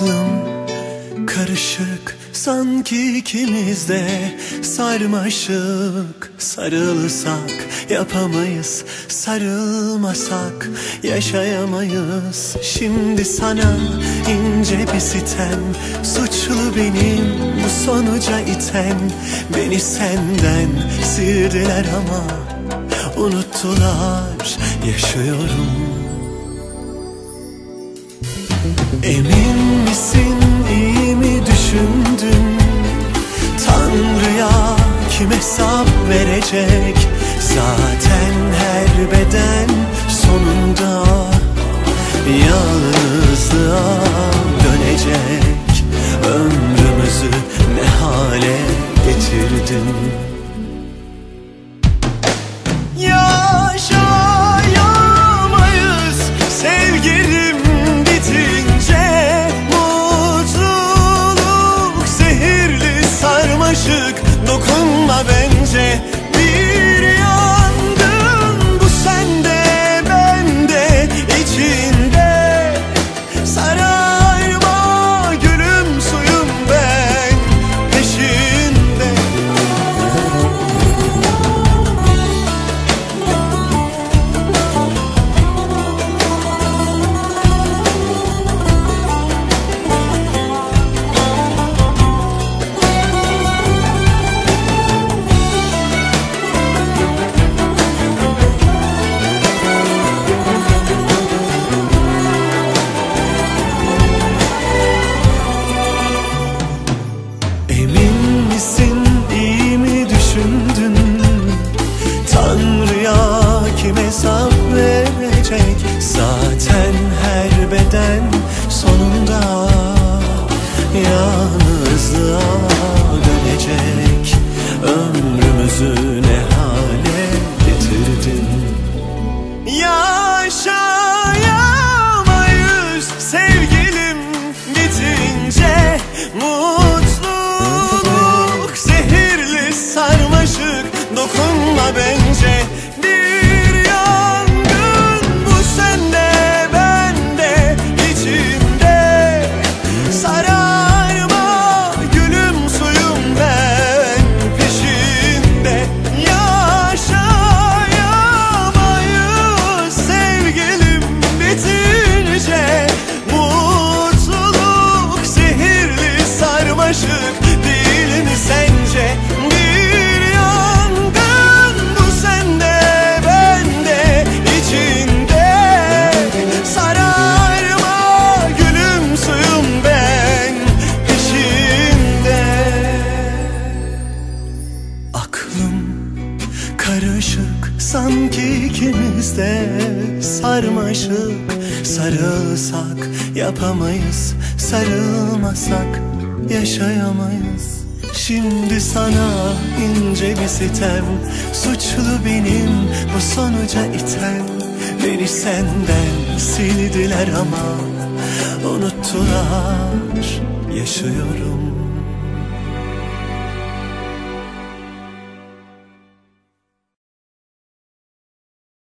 Aklım karışık sanki ikimiz de sarmaşık. Sarılsak yapamayız sarılmasak yaşayamayız. Şimdi sana ince bir sitem suçlu benim bu sonuca iten. Beni senden sildiler ama unuttular yaşıyorum Emin misin iyi mi düşündün? Tanrı'ya kim hesap verecek? Zaten her beden sonunda Yalnızlığa dönecek. Ömrümüzü ne hale getirdin sarmaşık dokunma bence her beden sonunda Yalnızlığa dönecek. Ömrümüzü ne hale getirdin? Yaşayamayız sevgilim bitince Mutluluk zehirli sarmaşık dokunma bence sanki ikimiz de sarmaşık Sarılsak yapamayız sarılmasak yaşayamayız. Şimdi sana ince bir sitem Suçlu benim bu sonuca iten. Beni senden sildiler ama Unuttular yaşıyorum